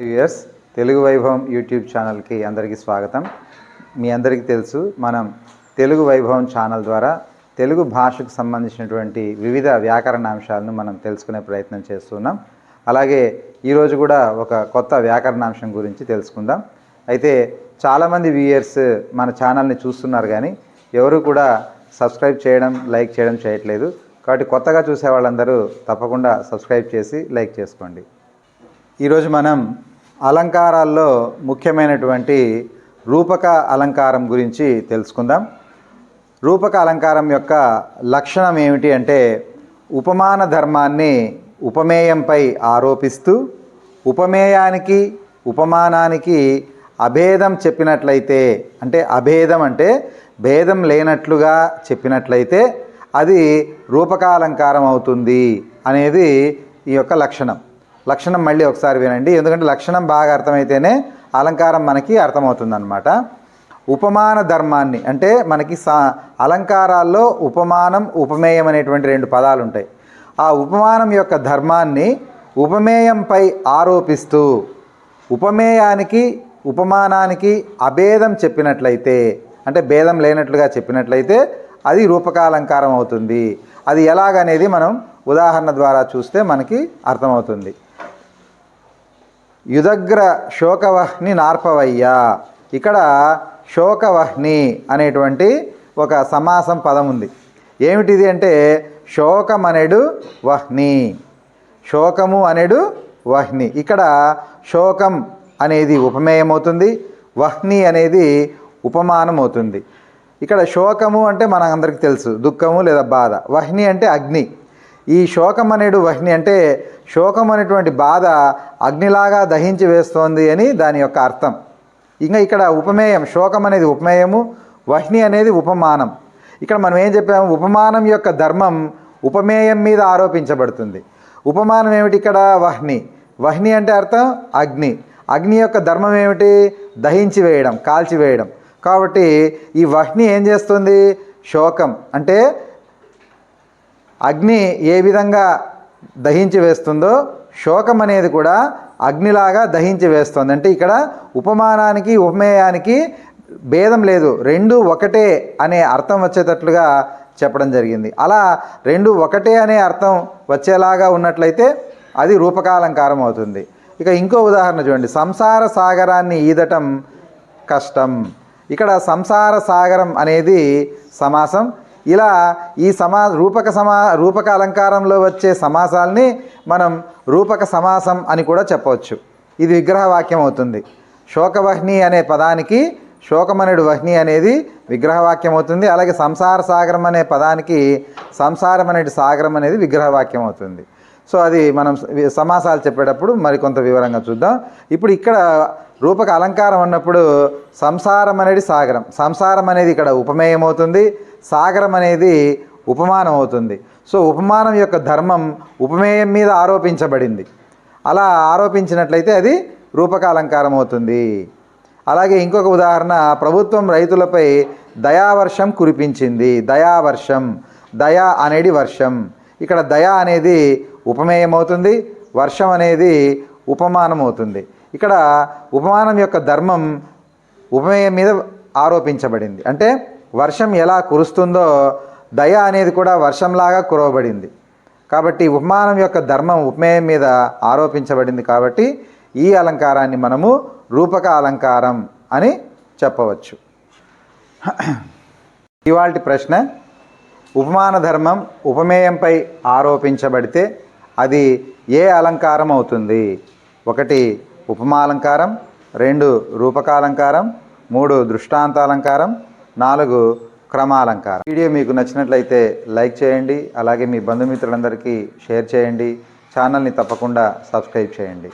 Viewers Telugu వైభవం YouTube ఛానల్కి అందరికీ స్వాగతం. మీ అందరికీ తెలుసు మనం తెలుగు వైభవం ఛానల్ ద్వారా తెలుగు భాషకు సంబంధించినటువంటి వివిధ వ్యాకరణ అంశాలను మనం తెలుసుకునే ప్రయత్నం చేస్తున్నాం. అలాగే ఈరోజు కూడా ఒక కొత్త వ్యాకరణాంశం గురించి తెలుసుకుందాం. అయితే చాలామంది వ్యూయర్స్ మన ఛానల్ని చూస్తున్నారు కానీ ఎవరు కూడా సబ్స్క్రైబ్ చేయడం లైక్ చేయడం చేయట్లేదు. కాబట్టి కొత్తగా చూసే వాళ్ళందరూ తప్పకుండా సబ్స్క్రైబ్ చేసి లైక్ చేసుకోండి. ఈరోజు మనం అలంకారాల్లో ముఖ్యమైనటువంటి రూపక అలంకారం గురించి తెలుసుకుందాం. రూపక అలంకారం యొక్క లక్షణం ఏమిటి అంటే ఉపమాన ధర్మాన్ని ఉపమేయంపై ఆరోపిస్తూ ఉపమేయానికి ఉపమానానికి అభేదం చెప్పినట్లయితే అంటే అభేదం అంటే భేదం లేనట్లుగా చెప్పినట్లయితే అది రూపకాలంకారం అవుతుంది అనేది ఈ యొక్క లక్షణం. లక్షణం మళ్ళీ ఒకసారి వినండి. ఎందుకంటే లక్షణం బాగా అర్థమైతేనే అలంకారం మనకి అర్థమవుతుందన్నమాట. ఉపమాన ధర్మాన్ని అంటే మనకి సా అలంకారాల్లో ఉపమానం ఉపమేయం అనేటువంటి రెండు పదాలు ఉంటాయి ఆ ఉపమానం యొక్క ధర్మాన్ని ఉపమేయంపై ఆరోపిస్తూ ఉపమేయానికి ఉపమానానికి అభేదం చెప్పినట్లయితే అంటే భేదం లేనట్లుగా చెప్పినట్లయితే అది రూపకాలంకారం అవుతుంది. అది ఎలాగనేది మనం ఉదాహరణ ద్వారా చూస్తే మనకి అర్థమవుతుంది. యుదగ్ర శోకవహ్ని నార్పవయ్యా. ఇక్కడ శోకవహ్ని అనేటువంటి ఒక సమాసం పదం ఉంది. ఏమిటిది అంటే శోకం అనేడు వహ్ని. శోకము అనేడు వహ్ని. ఇక్కడ శోకం అనేది ఉపమేయం అవుతుంది వహ్ని అనేది ఉపమానం అవుతుంది ఇక్కడ శోకము అంటే మన అందరికీ తెలుసు. దుఃఖము లేదా బాధ. వహ్ని అంటే అగ్ని. ఈ శోకం అనేడు వహ్ని అంటే శోకం అనేటువంటి బాధ అగ్నిలాగా దహించి వేస్తోంది అని దాని యొక్క అర్థం. ఇంకా ఇక్కడ ఉపమేయం శోకం అనేది ఉపమేయము వహ్ని అనేది ఉపమానం. ఇక్కడ మనం ఏం చెప్పాము? ఉపమానం యొక్క ధర్మం ఉపమేయం మీద ఆరోపించబడుతుంది. ఉపమానం ఏమిటి ఇక్కడ? వహ్ని. వహ్ని అంటే అర్థం అగ్ని. అగ్ని యొక్క ధర్మం ఏమిటి? దహించి వేయడం కాల్చివేయడం కాబట్టి ఈ వహ్ని ఏం చేస్తుంది? శోకం. అంటే అగ్ని ఏ విధంగా దహించి వేస్తుందో శోకం అనేది కూడా అగ్నిలాగా దహించి వేస్తుంది. అంటే ఇక్కడ ఉపమానానికి ఉపమేయానికి భేదం లేదు. రెండు ఒకటే అనే అర్థం వచ్చేటట్లుగా చెప్పడం జరిగింది. అలా రెండు ఒకటే అనే అర్థం వచ్చేలాగా ఉన్నట్లయితే అది రూపకాలంకారం అవుతుంది. ఇక ఇంకో ఉదాహరణ చూడండి. సంసార సాగరాన్ని ఈదటం కష్టం. ఇక్కడ సంసార సాగరం అనేది సమాసం ఇలా ఈ సమా రూపక సమా రూపక అలంకారంలో వచ్చే సమాసాల్ని మనం రూపక సమాసం అని కూడా చెప్పవచ్చు. ఇది విగ్రహ వాక్యం అవుతుంది. శోకవహ్ని అనే పదానికి శోకమనుడు వహ్ని అనేది విగ్రహవాక్యం అవుతుంది. అలాగే సంసార సాగరం అనే పదానికి సంసారం అనేది సాగరం అనేది విగ్రహవాక్యం అవుతుంది. సో అది మనం సమాసాలు చెప్పేటప్పుడు మరికొంత వివరంగా చూద్దాం. ఇప్పుడు ఇక్కడ రూపక అలంకారం అన్నప్పుడు సంసారం అనేది సాగరం సంసారం అనేది ఇక్కడ ఉపమేయం అవుతుంది. సాగరం అనేది ఉపమానం అవుతుంది. సో ఉపమానం యొక్క ధర్మం ఉపమేయం మీద ఆరోపించబడింది. అలా ఆరోపించినట్లయితే అది రూపకాలంకారం అవుతుంది. అలాగే ఇంకొక ఉదాహరణ ప్రభుత్వం రైతులపై దయావర్షం కురిపించింది. దయావర్షం దయా అనేది వర్షం. ఇక్కడ దయ అనేది ఉపమేయం అవుతుంది వర్షం అనేది ఉపమానం అవుతుంది. ఇక్కడ ఉపమానం యొక్క ధర్మం ఉపమేయం మీద ఆరోపించబడింది. అంటే వర్షం ఎలా కురుస్తుందో దయ అనేది కూడా వర్షంలాగా కురవబడింది. కాబట్టి ఉపమానం యొక్క ధర్మం ఉపమేయం మీద ఆరోపించబడింది కాబట్టి ఈ అలంకారాన్ని మనము రూపక అలంకారం అని చెప్పవచ్చు. ఇవాల్టి ప్రశ్న ఉపమాన ధర్మం ఉపమేయంపై ఆరోపించబడితే అది ఏ అలంకారం అవుతుంది? ఒకటి ఉపమాలంకారం రెండు రూపకాలంకారం మూడు దృష్టాంతాలంకారం నాలుగు క్రమాలంకారం వీడియో మీకు నచ్చినట్లయితే లైక్ చేయండి అలాగే మీ బంధుమిత్రులందరికీ షేర్ చేయండి ఛానల్ని తప్పకుండా సబ్స్క్రైబ్ చేయండి.